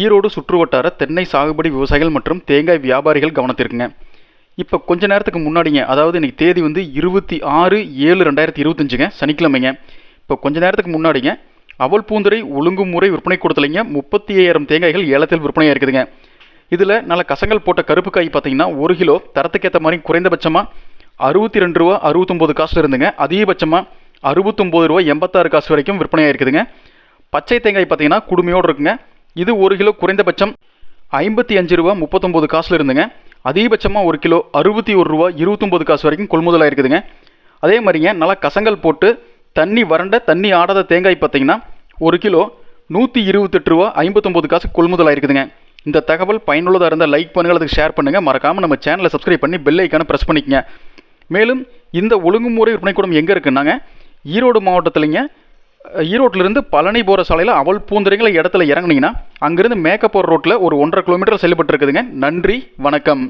ஈரோடு சுற்றுவட்டார தென்னை சாகுபடி விவசாயிகள் மற்றும் தேங்காய் வியாபாரிகள் கவனத்திற்குங்க. இப்போ கொஞ்ச நேரத்துக்கு முன்னாடிங்க அதாவது இன்றைக்கி தேதி வந்து இருபத்தி ஆறு ஏழு ரெண்டாயிரத்தி இருபத்தஞ்சுங்க சனிக்கிழமைங்க. இப்போ கொஞ்ச நேரத்துக்கு முன்னாடிங்க அவல் பூந்துரை ஒழுங்குமுறை விற்பனை கூடத்துலைங்க முப்பத்தி ஐயாயிரம் தேங்காய்கள் ஏலத்தில் விற்பனையாக இருக்குதுங்க. இதில் நல்ல கசங்கள் போட்ட கருப்பு காய் பார்த்தீங்கன்னா ஒரு கிலோ தரத்துக்கேற்ற மாதிரி குறைந்தபட்சமாக அறுபத்தி ரெண்டு ரூபா அறுபத்தொம்போது காசு இருந்துங்க. அதிகபட்சமாக அறுபத்தொம்போது ரூபா எண்பத்தாறு காசு வரைக்கும் விற்பனையாக இருக்குதுங்க. பச்சை தேங்காய் பார்த்தீங்கன்னா குடுமையோடு இருக்குங்க. இது ஒரு கிலோ குறைந்தபட்சம் ஐம்பத்தி அஞ்சு ரூபா முப்பத்தொம்போது காசுல இருந்துங்க. அதிகபட்சமாக ஒரு கிலோ அறுபத்தி ஒரு ரூபா இருபத்தொம்போது காசு வரைக்கும் கொள்முதலாக இருக்குதுங்க அதே மாதிரிங்க நல்லா கசங்கள் போட்டு தண்ணி வறண்ட தண்ணி ஆடாத தேங்காய் பார்த்தீங்கன்னா ஒரு கிலோ நூற்றி இருபத்தெட்டு ரூபா ஐம்பத்தொம்போது காசு கொள்முதலாக இருக்குதுங்க இந்த தகவல் பயனுள்ளதாக இருந்தால் லைக் பண்ணுங்கள் அதுக்கு ஷேர் பண்ணுங்கள் மறக்காமல் நம்ம சேனலை சப்ஸ்கிரைப் பண்ணி பெல் ஐக்கான ப்ரெஸ் பண்ணிக்கங்க. மேலும் இந்த ஒழுங்குமுறை விற்பனைக்கூடம் எங்கே இருக்குன்னாங்க ஈரோடு மாவட்டத்துலைங்க. ஈரோட்டிலிருந்து பழனி போகிற சாலையில் அவள் பூந்துரைங்கிற இடத்துல இறங்குனீங்கன்னா அங்கேருந்து மேக்கப்போர் போகிற ரோட்டில் ஒரு ஒன்றரை கிலோமீட்டர் செல்லப்பட்டு இருக்குதுங்க நன்றி வணக்கம்.